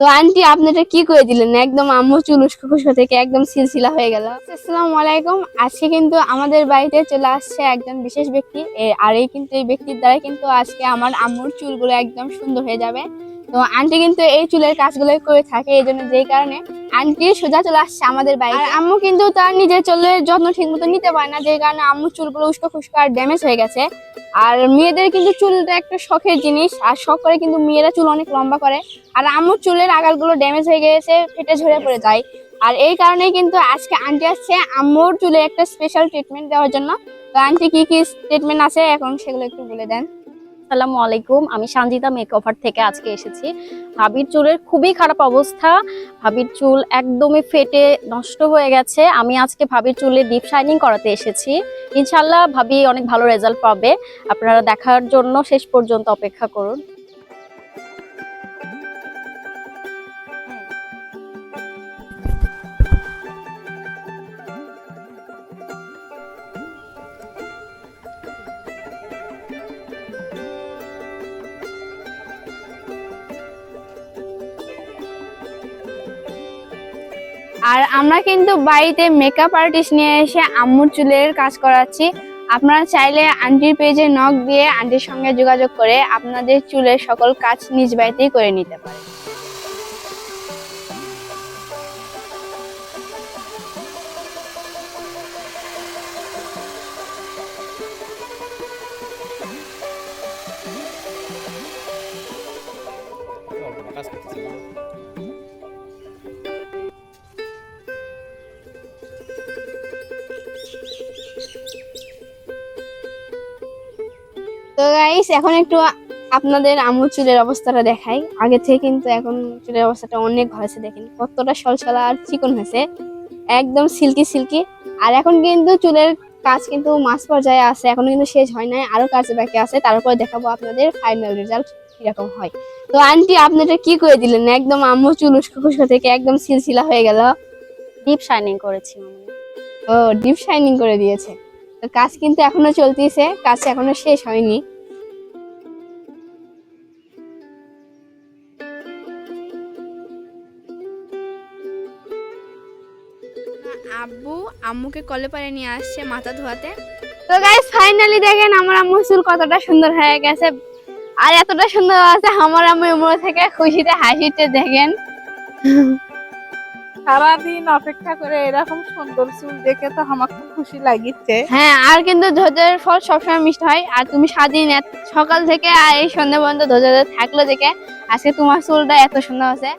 তো আন্টি আপনি এটা কি করে দিলেন? একদম আম্মু চুল উস্কো খুস্কো থেকে একদম সিলসিলা হয়ে গেল। আসসালামু আলাইকুম। আজকে কিন্তু আমাদের বাড়িতে চলে আসছে একজন বিশেষ ব্যক্তি। আর এই কিন্তু এই ব্যক্তির দ্বারাই কিন্তু আজকে আমার আম্মুর চুলগুলো একদম সুন্দর হয়ে যাবে। তো আন্টি কিন্তু এই চুলের কাজগুলো করে থাকে এই জন্য যেই কারণে আন্টি সোজা চলে আসছে আমাদের বাড়িতে। আর আম্মু কিন্তু তার নিজের চুলের যত্ন ঠিক মতো নিতে পারে না, যেই কারণে আম্মুর চুলগুলো উস্কো খুস্কো আর ড্যামেজ হয়ে গেছে। আর মেয়েদের কিন্তু চুলটা একটা শখের জিনিস, আর শখ করে কিন্তু মেয়েরা চুল অনেক লম্বা করে। আর আমার চুলের আগালগুলো ড্যামেজ হয়ে গেছে, ফেটে ঝরে পড়ে যায়। আর এই কারণে কিন্তু আজকে আন্টি আসছে আম্মুর চুলে একটা স্পেশাল ট্রিটমেন্ট দেওয়ার জন্য। তো আন্টি কি কি ট্রিটমেন্ট আছে এখন সেগুলো একটু বলে দেন। আসসালামু আলাইকুম। আমি সানজিদা মেকওভার থেকে আজকে এসেছি। ভাবির চুলের খুবই খারাপ অবস্থা। ভাবির চুল একদমই ফেটে নষ্ট হয়ে গেছে। আমি আজকে ভাবির চুলে ডিপ শাইনিং করাতে এসেছি। ইনশাল্লাহ ভাবি অনেক ভালো রেজাল্ট পাবে। আপনারা দেখার জন্য শেষ পর্যন্ত অপেক্ষা করুন। আর আমরা কিন্তু বাড়িতে মেকআপ আর্টিস্ট নিয়ে এসে আম্মুর চুলের কাজ করাচ্ছি। আপনারা চাইলে আন্টির পেজে নখ দিয়ে আন্টির সঙ্গে যোগাযোগ করে আপনাদের চুলের সকল কাজ নিজ বাড়িতেই করে নিতে পারেন। তো গাইস এখন একটু আপনাদের আম্মুর চুলের অবস্থাটা দেখাই। আগে থেকে কিন্তু এখন চুলের অবস্থাটা অনেক ভালো হয়েছে দেখেন। কতটা সলসলা আর চিকন হয়েছে। একদম সিল্কি সিল্কি। আর এখন কিন্তু চুলের কাজ কিন্তু মাস পর্যায়ে আছে। এখন কিন্তু শেষ হয় নাই। আরও কাজ বাকি আছে। তারপরে দেখাবো আপনাদের ফাইনাল রেজাল্ট কীরকম হয়। তো আন্টি আপনি এটা কি করে দিলেন? একদম আম্মু চুল উস্কো থেকে একদম সিলসিলা হয়ে গেল। ডিপ শাইনিং করেছি। ও ডিপ শাইনিং করে দিয়েছে। তো কাজ কিন্তু এখনও চলতেছে কাজ এখনও শেষ হয়নি। আব্বু আম্মুকে কলে পারে নিয়ে আসছে মাথা ধোয়াতে। তো গাইস ফাইনালি দেখেন আমার আম্মু চুল কতটা সুন্দর হয়ে গেছে। আর এতটা সুন্দর আছে আমার আম্মু উমর থেকে খুশিতে হাসিতে দেখেন। সারাদিন অপেক্ষা করে এরকম সুন্দর চুল দেখে তো আমার খুব খুশি লাগিচ্ছে। হ্যাঁ আর কিন্তু ধৈর্যের ফল সবসময় মিষ্টি হয়। আর তুমি সারাদিন সকাল থেকে আর এই সন্ধ্যা পর্যন্ত ধৈর্য থাকল দেখে আজকে তোমার চুলটা এত সুন্দর আছে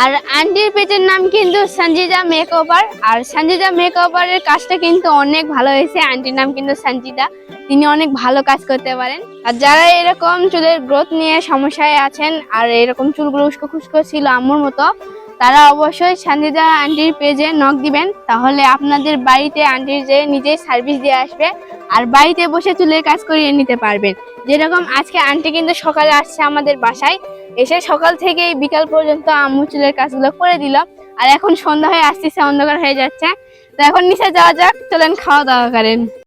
আর আন্টির পেটের নাম কিন্তু সঞ্জিতা মেকওভার। আর সঞ্জিতা মেকওভারের কাজটা কিন্তু অনেক ভালো হয়েছে। আন্টির নাম কিন্তু সঞ্জিতা। তিনি অনেক ভালো কাজ করতে পারেন। আর যারা এরকম চুলের গ্রোথ নিয়ে সমস্যায় আছেন, আর এরকম চুলগুলো উস্কো খুস্কো ছিল আম্মুর মতো তারা অবশ্যই সঞ্জিতা আন্টির পেজে নক দিবেন, তাহলে আপনাদের বাড়িতে আন্টির যে নিজেই সার্ভিস দিয়ে আসবে, আর বাড়িতে বসে চুলের কাজ করিয়ে নিতে পারবেন। যেরকম আজকে আন্টি কিন্তু সকালে আসছে আমাদের বাসায়, এসে সকাল থেকে বিকাল পর্যন্ত আম্মু চুলের কাজগুলো করে দিল, আর এখন সন্ধ্যা হয়ে আসতেছে, অন্ধকার হয়ে যাচ্ছে। তো এখন নিচে যাওয়া যাক, চলেন খাওয়া দাওয়া করেন।